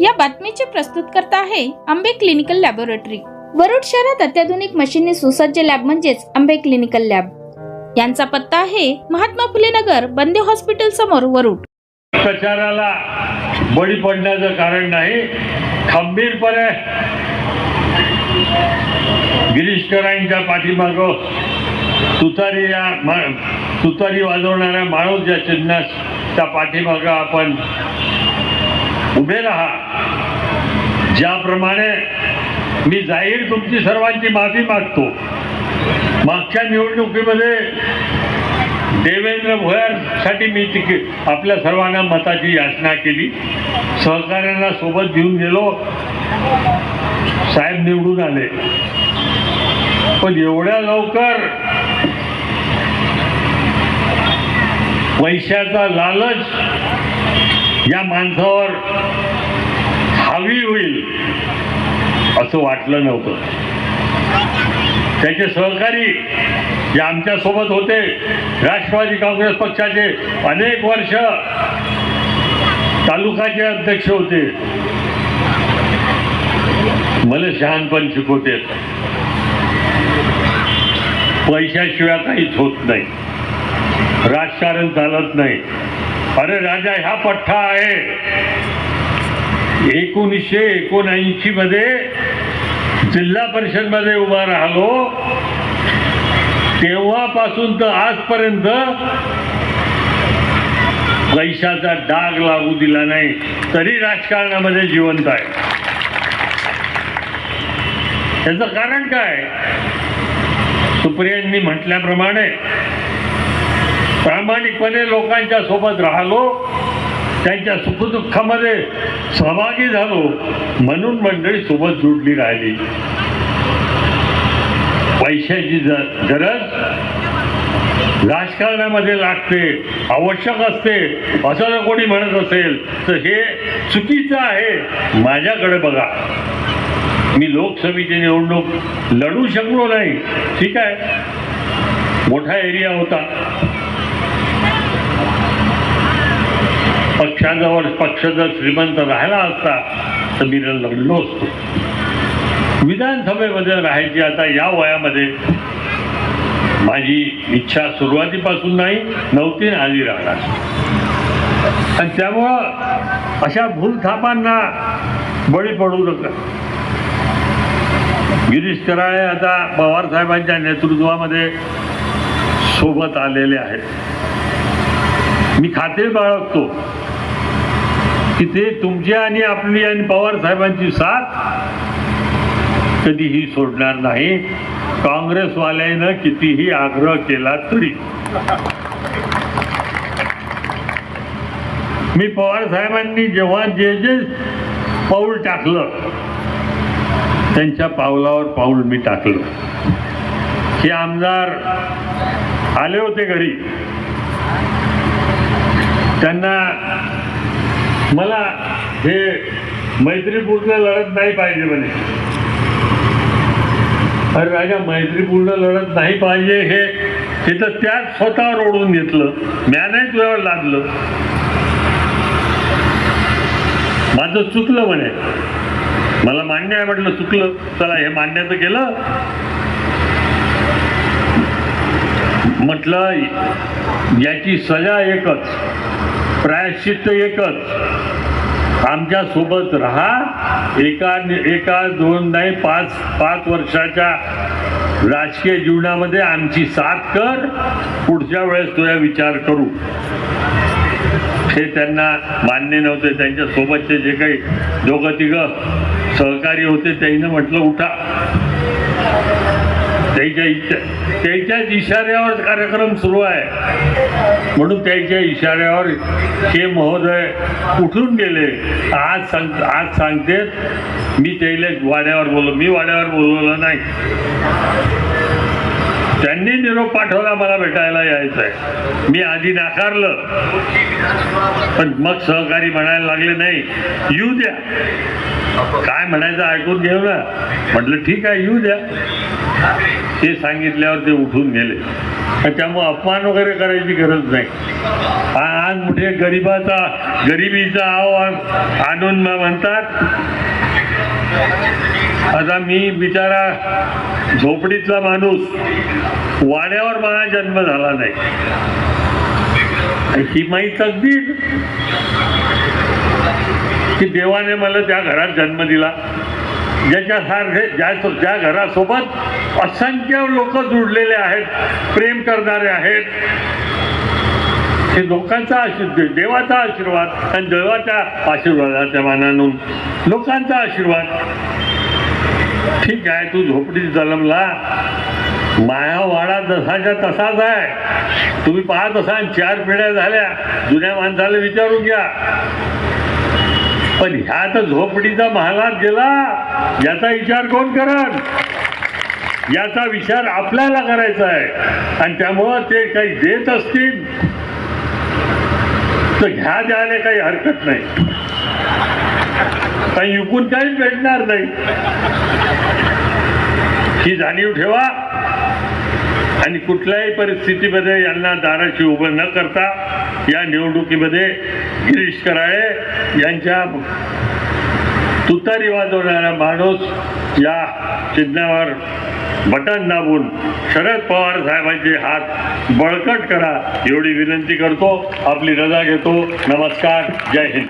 या बातमीचे प्रस्तुत करता आहे आंबे क्लिनिकल लॅबोरेटरी. वरुड शहरात अत्याधुनिक मशीनने सुसज्ज लॅब म्हणजेच आंबे क्लिनिकल लॅब. यांचा पत्ता आहे महात्मा फुले नगर बंदे हॉस्पिटल समोर वरुड. प्रचाराला बळी पडण्याचं कारण नाही खंबीरपणे गिरीशकरांच्या पाठीमाग तुतारी या तुतारी वाजवणाऱ्या माणूस या चिन्हाच्या पाठीमागं आपण उभे राहा. ज्याप्रमाणे मी जाहीर तुमची सर्वांची माफी मागतो. मागच्या निवडणुकीमध्ये देवेंद्र भोयारसाठी मी तिकीट आपल्या सर्वांना मताची याचना केली. सहकार्यांना सोबत घेऊन गेलो. साहेब निवडून आले. पण एवढ्या लवकर पैशाचा लालच या माणसावर हावी होईल असं वाटलं नव्हतं. त्याचे सहकारी जे आमच्यासोबत होते राष्ट्रवादी काँग्रेस पक्षाचे अनेक वर्ष तालुकाचे अध्यक्ष होते. मला शहाणपण शिकवते. पैशाशिवाय काहीच होत नाही. राजकारण चालत नाही. अरे राजा ह्या पठ्ठा आहे. एकोणीसशे एकोणऐंशी मध्ये जिल्हा परिषदमध्ये उभा राहिलो तेव्हापासून तर आजपर्यंत पैशाचा डाग लागू दिला नाही तरी राजकारणामध्ये जिवंत आहे. त्याचं कारण काय? सुप्रियांनी म्हटल्याप्रमाणे प्रामाणिकपणे लोकांच्या सोबत राहलो त्यांच्या सुखदुःखामध्ये सहभागी झालो म्हणून मंडळी सोबत जुडली राहिली. पैशाची गरज राजकारणामध्ये लागते आवश्यक असते असं जर कोणी म्हणत असेल तर हे चुकीचं आहे. माझ्याकडे बघा. मी लोकसभेची निवडणूक लढू शकलो नाही. ठीक आहे. मोठा एरिया होता. पक्षाजवळ पक्ष जर श्रीमंत राहिला असता तर मी लढलो असतो. विधानसभेमध्ये राहायची आता या वयामध्ये माझी इच्छा सुरुवातीपासून नाही नव्हती आधी राहणार. आणि त्यामुळं अशा भूलथापांना बळी पडू नका. गिरीश कराळे आता पवार साहेबांच्या नेतृत्वामध्ये सोबत आलेले आहेत. मी खात्री बाळगतो. की ते तुमची आणि आपली आणि पवार साहेबांची साथ कधीही सोडणार नाही. काँग्रेसवाल्यानं कितीही आग्रह केला तरी. मी पवार साहेबांनी जेव्हा जे जे पाऊल टाकलं त्यांच्या पावलावर पाऊल मी टाकलं. हे आमदार आले होते घरी. त्यांना मला हे मैत्रीपूर्ण लढत नाही पाहिजे म्हणे. अरे राजा मैत्रीपूर्ण लढत नाही पाहिजे हे तिथं त्याच स्वतःवर ओढून घेतलं. म्या नाही तुझ्यावर लादलं माझं चुकलं म्हणे. मला मान्य आहे म्हटलं चुकलं. चला हे मान्य तर केलं. म्हटलं याची सजा एकच. प्रायश्चित्त एकच. आमच्यासोबत राहा. एका एका दोन नाही पाच पाच वर्षाच्या राजकीय जीवनामध्ये आमची साथ कर. पुढच्या वेळेस तुझ्या विचार करू. हे त्यांना मान्य नव्हते. त्यांच्या सोबतचे जे काही दोघं तिघं सहकारी होते त्यांनी म्हटलं उठा. त्याच्या इच्छा त्याच्याच इशाऱ्यावर कार्यक्रम सुरू आहे. म्हणून त्याच्या इशाऱ्यावर हे महोदय उठून गेले. आज सांग आज सांगतेत मी त्याला वाड्यावर बोललो. मी वाड्यावर बोलवलं नाही. त्यांनी निरोप पाठवला मला भेटायला यायचं आहे मी आधी नाकारलं. पण मग सहकारी म्हणायला लागले नाही येऊ द्या. काय म्हणायचं ऐकून घेऊ ना. म्हटलं ठीक आहे येऊ द्या. हे सांगितल्यावर ते उठून गेले. त्यामुळे अपमान वगैरे करायची गरज नाही. आज मोठे गरिबाचा गरिबीचा आव आणून म्हणतात आता मी बिचारा झोपडीतला माणूस वाड्यावर माझा जन्म झाला नाही. ही माही तकदीर की देवाने मला त्या घरात जन्म दिला. ज्याच्यासारखे ज्या ज्या घरासोबत असंख्य लोक जुडलेले आहेत प्रेम करणारे आहेत हे लोकांचा आशीर्वाद देवाचा आशीर्वाद आणि देवाच्या आशीर्वादाच्या मानानं लोकांचा आशीर्वाद. ठीक आहे तू झोपडीत जन्मला. माया वाडा जसाच्या तसाच आहे. तुम्ही पाहत असाल चार पिढ्या झाल्या. जुन्या माणसाला विचारून घ्या. पण ह्या तर झोपडीचा महालात गेला. याचा विचार कोण करत याचा विचार आपल्याला करायचा आहे. आणि त्यामुळं ते काही देत असतील तर घ्या द्यायला काही हरकत नाही. काही विकून काहीच भेटणार नाही. ही जाणीव ठेवा. आणि कुठल्याही परिस्थितीमध्ये यांना दाराशी उभं न करता या निवडणुकीमध्ये गिरीश कराळे यांच्या तुतारी वाजवणारा माणूस या चिन्हावर बटन दाबून शरद पवार साहेबांचे हात बळकट करा एवढी विनंती करतो. आपली रजा घेतो. नमस्कार. जय हिंद.